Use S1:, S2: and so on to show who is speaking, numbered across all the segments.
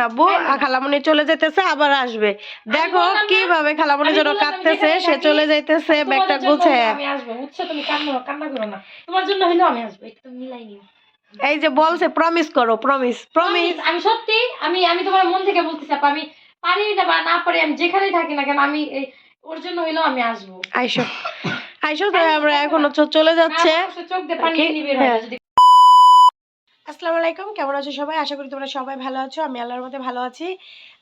S1: আব্বু আর খালামণি চলে যেতেছে আবার আসবে। দেখো কীভাবে খালামণি
S2: আমি
S1: যেন কাঁদতেছে সে চলে যাইতেছে ব্যাগটা গুছায়।
S2: আমি আসব বুঝছ? তুমি কান্না কান্না করো না। তোমার জন্য হইলেও আমি আসব। একটু মিলাই নিও
S1: এই যে বলছে প্রমিস করো প্রমিস প্রমিস
S2: আমি সত্যি আমি আমি তোমার মন থেকে বলতেছি আপা আমি পারি না বা না পারি আমি যেখানেই থাকি না কেন আমি ওর জন্য হইলেও আমি আসব।
S1: আইসো। আইসো তো আমরা এখনও চলে যাচ্ছে।
S2: চোখ দিয়ে পানি হ্যাঁ। যদি
S1: আসসালামু আলাইকুম, কেমন আছো সবাই? আশা করি তোমরা সবাই ভালো আছো, আমি আল্লাহর মধ্যে ভালো আছি।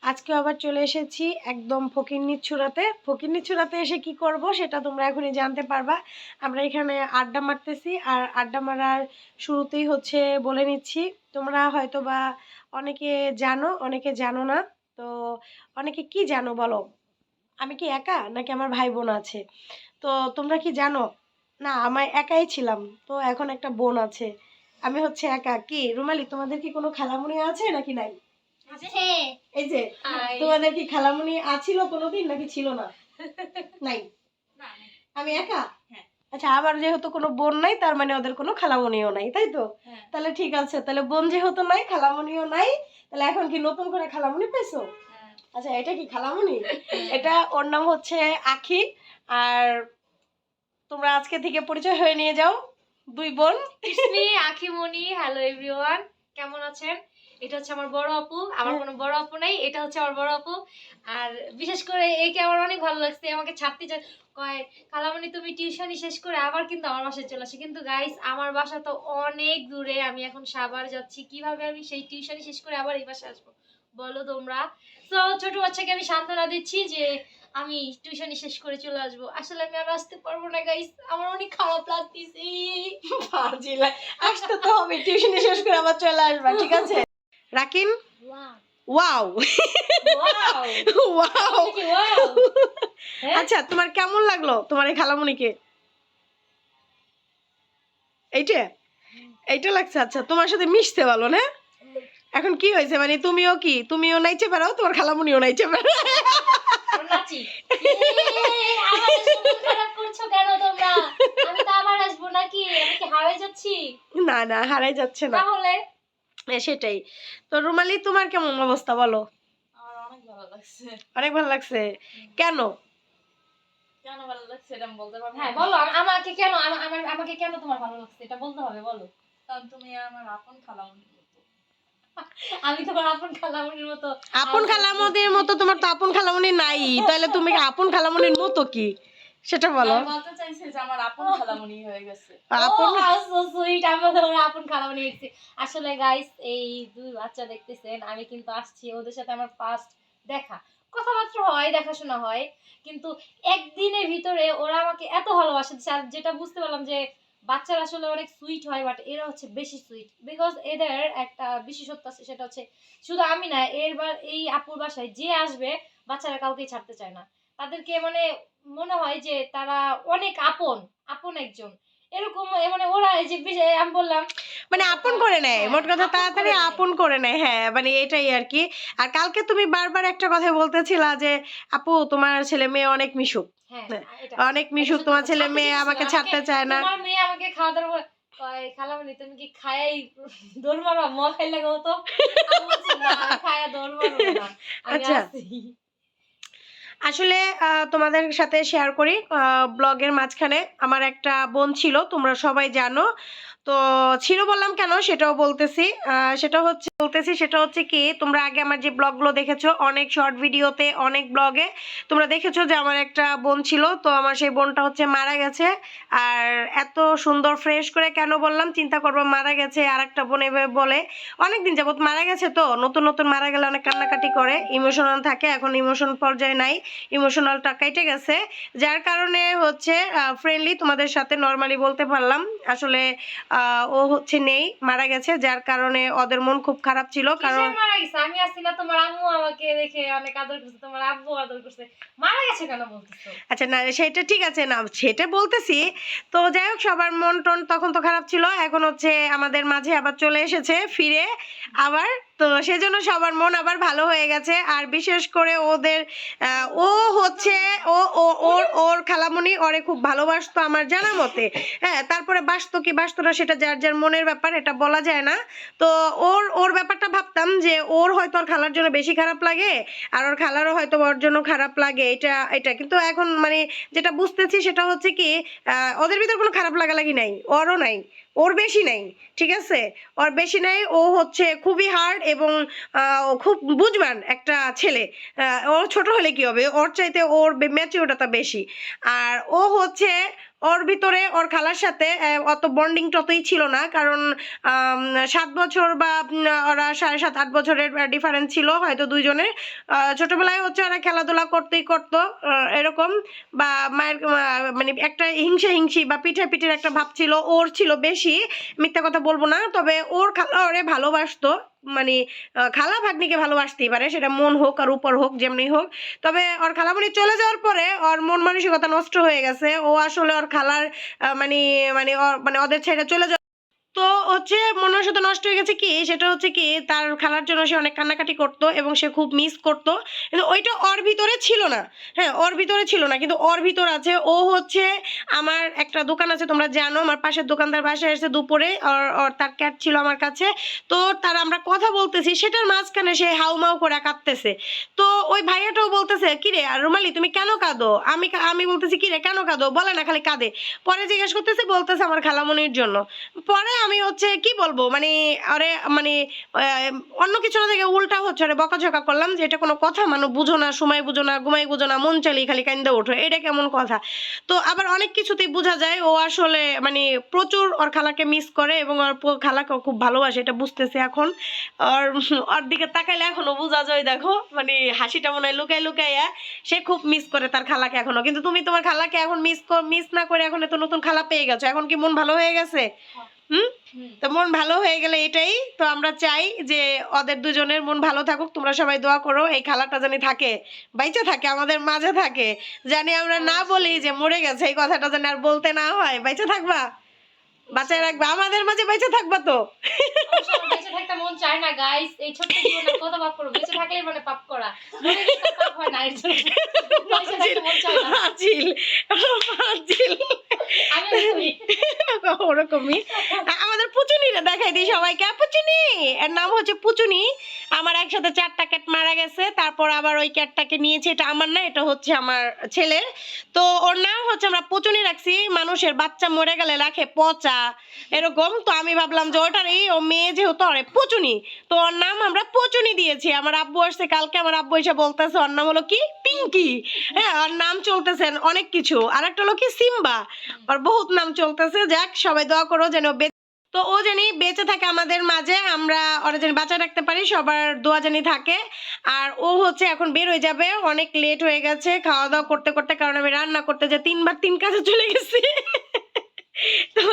S1: আজকে আবার চলে এসেছি একদম ফকিরনির চূড়াতে। ফকিরনির চূড়াতে এসে কি করব সেটা তোমরা এখনই জানতে পারবা। আমরা এখানে আড্ডা মারতেছি আর আড্ডা মারার শুরুতেই হচ্ছে বলে নিচ্ছি, তোমরা হয়তো বা অনেকে জানো অনেকে জানো না। তো অনেকে কি জানো বলো? আমি কি একা নাকি আমার ভাই বোন আছে? তো তোমরা কি জানো? না আমার একাই ছিলাম, তো এখন একটা বোন আছে। আমি হচ্ছে একা। কি রুমালি তোমাদের কি কোনো খালামুনি আছে নাকি নাই? এই যে তোমাদের কি খালামুনি আছিল কোনোদিন নাকি ছিল না? নাই? আমি একা?
S2: হ্যাঁ।
S1: আচ্ছা আবার যেহেতু কোনো বোন নাই তার মানে ওদের কোনো খালামুনিও নাই তাই তো?
S2: হ্যাঁ।
S1: তাহলে ঠিক আছে তাহলে বোন যেহেতু নাই খালামুনিও নাই তাহলে এখন কি নতুন করে খালামুনি পেয়েছ আচ্ছা এটা কি খালামুনি? এটা ওর নাম হচ্ছে আখি আর তোমরা আজকে থেকে পরিচয় হয়ে নিয়ে যাও। দুই বোন।
S2: ইসমি আখিমণি হ্যালো এভরিওয়ান কেমন আছেন? এটা হচ্ছে আমার বড় আপু। আমার কোনো বড় আপু নাই, এটা হচ্ছে আমার বড় আপু। আর বিশেষ করে একে আমার অনেক ভালো লাগছে, আমাকে ছাড়তে কয় খালামণি তুমি টিউশনি শেষ করে আবার কিন্তু আমার বাসায় চলে আসে। কিন্তু গাইস আমার বাসা তো অনেক দূরে, আমি এখন সাভার যাচ্ছি। কীভাবে আমি সেই টিউশনি শেষ করে আবার এই বাসায় আসব? বলো তোমরা। তো ছোট বাচ্চাকে আমি সান্ত্বনা দিচ্ছি যে আমি টিউশনি শেষ করে চলে আসব। আসলে আমি আর আসতে পারব না গাইস আমার অনেক খারাপ লাগতেছে।
S1: ফাজিলা আসতে তো হবে টিউশনি শেষ করে আবার চলে আসবা ঠিক আছে? রাকিন ওয়াও! ওয়াও? আচ্ছা তোমার কেমন লাগল? তোমার এই খালামুনিকে এইটা? এইটা লাগছে আচ্ছা। তোমার সাথে মিশতে ভালো না? এখন কি হয়েছে মানে তুমিও কি তুমিও নাইচে পারো তোমার খালামুনিও নাইচে পারো
S2: আমরা নাচি। এই, আমাদের শরীর খারাপ করছ কেন তোমরা? আমি তো আবার আসব নাকি? আমি যাচ্ছি?
S1: না না হারাই যাচ্ছে না
S2: তাহলে?
S1: সেটাই তো রুমালি তোমার কেমন অবস্থা বলো
S3: অনেক ভালো লাগছে
S1: অনেক ভালো লাগছে কেন
S3: কেন ভালো লাগছে এটা বলতে পারব
S2: হ্যাঁ, বলো, আমাকে কেন আমার- আমাকে কেন তোমার ভালো লাগছে? এটা বলতে হবে, বলো।
S3: কারণ তুমি আমার আপন মতো।
S2: আমি তোমার আপন খালামণির মতো।
S1: আপন খালামনির মতো তোমার তো আপন খালামনি নাই। তাহলে তুমি আপন খালামনির মতো কি? সেটা বলো।
S3: বলতে চাইছি যে আমার আপন খালামণি হয়ে গেছে।
S1: আপন
S2: how so sweet. আমরা তোমার আপন খালামণি দেখছি। আসলে গাইস এই দুই বাচ্চা দেখতেছেন আমি কিন্তু আসছি ওদের সাথে আমার ফার্স্ট দেখা। কথাবার্তা হয় দেখাশোনা হয়। কিন্তু একদিনের ভিতরে ওরা আমাকে এত ভালোবাসে যেটা বুঝতে পারলাম যে বাচ্চারা আসলে অনেক সুইট হয় বাট এরা হচ্ছে বেশি সুইট বিকজ এদের একটা বিশেষত্ব আছে সেটা হচ্ছে শুধু আমি না এরবার এই আপুর বাসায় যে আসবে বাচ্চারা কাউকেই ছাড়তে চায় না। তাদেরকে মানে মনে হয় যে তারা অনেক আপন আপন একজন। এরকম মানে ওরা এই যে আমি বললাম
S1: মানে আপন করে নেয়
S2: হ্যাঁ,
S1: মোট কথা তাড়াতাড়ি আপন করে নেয় হ্যাঁ মানে এটাই আর কি। আর কালকে তুমি বারবার একটা কথা বলতেছিলা যে আপু তোমার ছেলে মেয়ে অনেক মিশুক। অনেক মিশুক তোমার ছেলে মেয়ে আমাকে ছাড়তে চায় না।
S2: তোমার মেয়ে আমাকে খাওয়া দাওয়া করে, তুমি কি খায়াই দৌড় মারবা? ম খাইলে গো তো আমি বলছি, না আমি খায়া দৌড় মারবো না।
S1: আচ্ছা। আসলে আহ, তোমাদের সাথে শেয়ার করি ব্লগের মাঝখানে আমার একটা বোন ছিল তোমরা সবাই জানো। তো ছিল বললাম কেন? সেটাও বলতেছি। সেটা হচ্ছে, বলতেছি সেটা হচ্ছে কি, তোমরা আগে আমার যে ব্লগগুলো দেখেছ, অনেক শর্ট ভিডিওতে অনেক ব্লগে তোমরা দেখেছ যে আমার একটা বোন ছিল, তো আমার সেই বোনটা হচ্ছে মারা গেছে। আর এত সুন্দর ফ্রেশ করে কেন বললাম? চিন্তা করব, মারা গেছে আর একটা বোন এভাবে বলে অনেক দিন যাবত মারা গেছে তো, নতুন নতুন মারা গেলে অনেক কান্নাকাটি করে। ইমোশনাল থাকে, এখন ইমোশন পর্যায়ে নাই ইমোশনালটা কেটে গেছে। যার কারণে হচ্ছে ফ্রেন্ডলি তোমাদের সাথে নর্মালি বলতে পারলাম। আসলে ও হচ্ছে নেই মারা গেছে যার কারণে ওদের মন খুব খারাপ ছিল কারণ
S2: মারা গেছে? আমি আসছি না তোমার আম্মু আমাকে দেখে অনেক আদর করছে তোমার আব্বু আদর করছে। মারা গেছে কেন বলতেছো?
S1: আচ্ছা না সেটা ঠিক আছে না সেটা বলতেছি। তো যাই হোক সবার মন টন তখন তো খারাপ ছিল এখন হচ্ছে আমাদের মাঝে আবার চলে এসেছে ফিরে আবার তো সেজন্য সবার মন আবার ভালো হয়ে গেছে। আর বিশেষ করে ওদের ও হচ্ছে, ও ও, ওর ওর খালামণি ওরে খুব ভালোবাসতো আমার জানা মতে। হ্যাঁ তারপরে বাসতো কি বাসতো না সেটা যার যার মনের ব্যাপার, এটা বলা যায় না। তো ওর ওর ব্যাপারটা ভাবতাম যে ওর হয়তো ওর খালার জন্য বেশি খারাপ লাগে, আর ওর খালারও হয়তো ওর জন্য খারাপ লাগে, এটা এটা। কিন্তু এখন মানে যেটা বুঝতেছি সেটা হচ্ছে কি ওদের ভিতর কোনো খারাপ লাগালাগি নাই, ওরও নাই। ওর বেশি নেই, ঠিক আছে? ওর বেশি নেই, ও হচ্ছে খুবই হার্ড এবং খুব বুঝবান একটা ছেলে। ও ছোট হলে কি হবে? ওর চাইতে ওর ম্যাচিওরটা বেশি। আর ও হচ্ছে ওর ভিতরে, ওর খালার সাথে অত বন্ডিং ততই ছিল না, কারণ সাত বছর বা ওরা সাড়ে সাত, আট বছরের ডিফারেন্স ছিল হয়তো দুইজনের। ছোটবেলায় হচ্ছে ওরা খেলাধুলা করতেই করতো এরকম। বা মায়ের মানে একটা হিংসা হিংসি বা পিঠে পিঠের একটা ভাব ছিল, ওর ছিল বেশি, মিথ্যা কথা বলব না, তবে ওর খালা ওরে ভালোবাসতো। মানে খালা ভাগ্নিকে ভালোবাসতেই পারে, সেটা মন হোক আর উপর হোক, যেমনি হোক। তবে ওর খালামণি চলে যাওয়ার পরে ওর মন মানসিকতা নষ্ট হয়ে গেছে। ও আসলে ওর খালার মানে মানে মানে ওদের ছেড়ে চলে তো হচ্ছে মনোসতা নষ্ট হয়ে গেছে কি? সেটা হচ্ছে কি, তার খেলার জন্য সে অনেক কান্নাকাটি করতো এবং সে খুব মিস করতো। কিন্তু ওইটা ওর ভিতরে ছিল না। হ্যাঁ ওর ভিতরে ছিল না, কিন্তু ওর ভিতর আছে। ও হচ্ছে আমার একটা দোকান আছে, তোমরা জানো, আমার পাশের দোকানদার বাসায় এসে দুপুরে ওর তার ক্যাট ছিল আমার কাছে। তো তার আমরা কথা বলতেছি, সেটার মাঝখানে সে হাউমাউ করে কাঁদতেছে। তো ওই ভাইয়াটাও বলতেছে, কিরে, আর রুমালি, তুমি কেন কাঁদো? আমি আমি বলতেছি, কিরে, কেন কাঁদো? বলে না, খালি কাঁদে। পরে জিজ্ঞেস করতেছে, বলতেছে আমার খালামনির জন্য। পরে আমি হচ্ছে কি বলব? মানে আরে মানে অন্য কিছু থেকে উল্টা হচ্ছে, আরে বকাঝকা করলাম যে এটা কোনো কথা মানুষ বুঝো না, সময় বুঝো না, ঘুমাই বুঝো না, মন চালি খালি কান্দে ওঠো, এটা কেমন কথা? তো আবার অনেক কিছুতেই বোঝা যায়, ও আসলে মানে প্রচুর ওর খালাকে মিস করে এবং ওর খালাকে খুব ভালোবাসে, এটা বুঝতেছে এখন। আর ওর দিকে তাকাইলে এখনও বোঝা যায়, দেখো মানে হাসিটা মনে হয় লুকাই লুকাইয়া সে খুব মিস করে তার খালাকে এখনও। কিন্তু তুমি তোমার খালাকে এখন মিস মিস না করে এখন তো নতুন খালা পেয়ে গেছো, এখন কি মন ভালো হয়ে গেছে? হুম। তো মন ভালো হয়ে গেলে এটাই। তো আমরা চাই যে ওদের দুজনের মন ভালো থাকুক তোমরা সবাই দোয়া করো এই খালাটা জানি থাকে বাইচে থাকে আমাদের মাঝে থাকে। জানি আমরা না বলি যে মরে গেছে এই কথাটা যেন আর বলতে না হয় বাইচে থাকবা? বাঁচায় রাখবা আমাদের মাঝে বাইচে থাকবা তো।
S2: বেঁচে থাকতে মন চায় না গাইস এই ছোট্ট জীবনে কত পাপ করব? বেঁচে থাকলেই মানে পাপ করা। মরে গেলে পাপ হয় না এর জন্য। বেঁচে থাকতে মন চায় না
S1: ওরকমই। আমাদের পুচুনিরা দেখাই দিই সবাইকে। পুচুনি, এর নাম হচ্ছে পুচুনি। আমার একসাথে চারটা ক্যাট মারা গেছে, তারপর আবার ওই ক্যাটটাকে নিয়েছি। এটা আমার না, এটা হচ্ছে আমার ছেলের। তো ওর নাম হচ্ছে আমরা পুচুনি রাখছি। মানুষের বাচ্চা মরে গেলে রাখে পচা, এরকম। তো আমি ভাবলাম যে ওটারই, ও মেয়ে যেহেতু ওরে পুচুনি, তো ওর নাম আমরা পুচুনি দিয়েছি। আমার আব্বু আসছে কালকে, আমার আব্বু এসে বলতেছে, ওর নাম হলো কি? পিঙ্কি। হ্যাঁ ওর নাম চলতেছে অনেক কিছু। আর একটা হলো কি? সিম্বা। আর বহুত নাম চলতেছে যাক সবাই দোয়া করো যেন তো ও জানি বেঁচে থাকে আমাদের মাঝে আমরা ওরা যেন বাঁচা রাখতে পারি সবার দোয়া জানি থাকে। আর ও হচ্ছে এখন বের হয়ে যাবে অনেক লেট হয়ে গেছে খাওয়া দাওয়া করতে করতে কারণ আমি রান্না করতে যে তিনবার তিন কাজে চলে গেছি। তো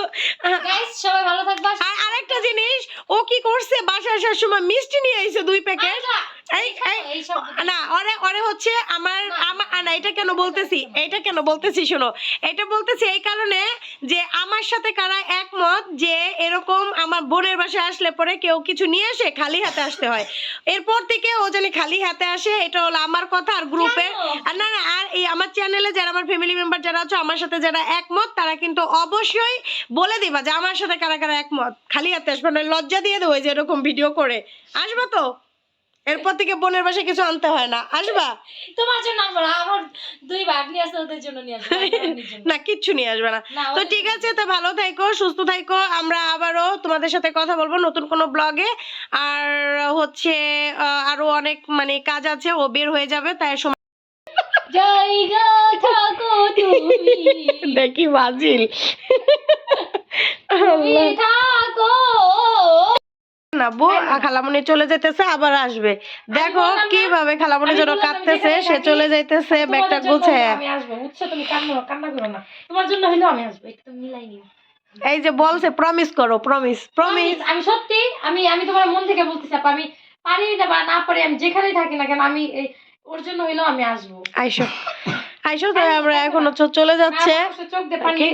S1: আহ,
S2: সবাই ভালো থাকবা
S1: আর আরেকটা জিনিস ও কি করছে বাসায় আসার সময় মিষ্টি নিয়ে আইছে দুই প্যাকেট। এই এই
S2: এই
S1: না ওরে ওরে হচ্ছে আমার আমার না এটা কেন বলতেছি? এটা কেন বলতেছি শোনো। এটা বলতেছি এই কারণে যে আমার সাথে কারা একমত যে এরকম আমার বোনের বাসায় আসলে পরে কেউ কিছু নিয়ে আসে খালি হাতে আসতে হয়। এরপর থেকে ও জানি খালি হাতে আসে এটা হলো আমার কথা আর গ্রুপে আর না না আর এই আমার চ্যানেলে যারা আমার ফ্যামিলি মেম্বার যারা আছে আমার সাথে যারা একমত তারা কিন্তু অবশ্যই বলে দিবা যে আমার সাথে কারা কারা একমত। খালি হাতে আসবে না লজ্জা দিয়ে দেবো যে এরকম ভিডিও করে। আসবা তো? এরপর থেকে বোনের বাসায় কিছু আনতে হয় না। আসবা?
S2: তোমার জন্য আমরা আমার দুই ভাগ নিয়ে আসতে ওদের জন্য নিয়ে আসব।
S1: না কিচ্ছু নিয়ে আসবে না। তো ঠিক আছে তো ভালো থাইকো সুস্থ থাইকো। আমরা আবারও তোমাদের সাথে কথা বলব নতুন কোনো ব্লগে। আর হচ্ছে আরও অনেক মানে কাজ আছে ও বের হয়ে যাবে তাই সময়
S2: জায়গা থাকো তুমি।
S1: দেখি বাজিল।
S2: থাকো।
S1: না বউ খালামণি চলে যেতেছে আবার আসবে। দেখো কীভাবে খালামণি
S2: আমি
S1: যেন কাঁদতেছে সে চলে যাইতেছে ব্যাগটা গুছায়
S2: আমি আসব। বুঝছ তুমি কান্না কান্না করো না। তোমার জন্য হইলেও আমি আসব। একটু মিলাই নিও।
S1: এই যে বলছে প্রমিস করো প্রমিস প্রমিস
S2: আমি সত্যি আমি আমি তোমার মন থেকে বলতেছি আপা আমি পারি না বা না পারি আমি যেখানেই থাকি না কেন আমি ওর জন্য হইল আমি আসব।
S1: আইসো। আইসো তাই আমরা এখন চলে যাচ্ছে।
S2: চোখ দিয়ে পানি
S1: কি?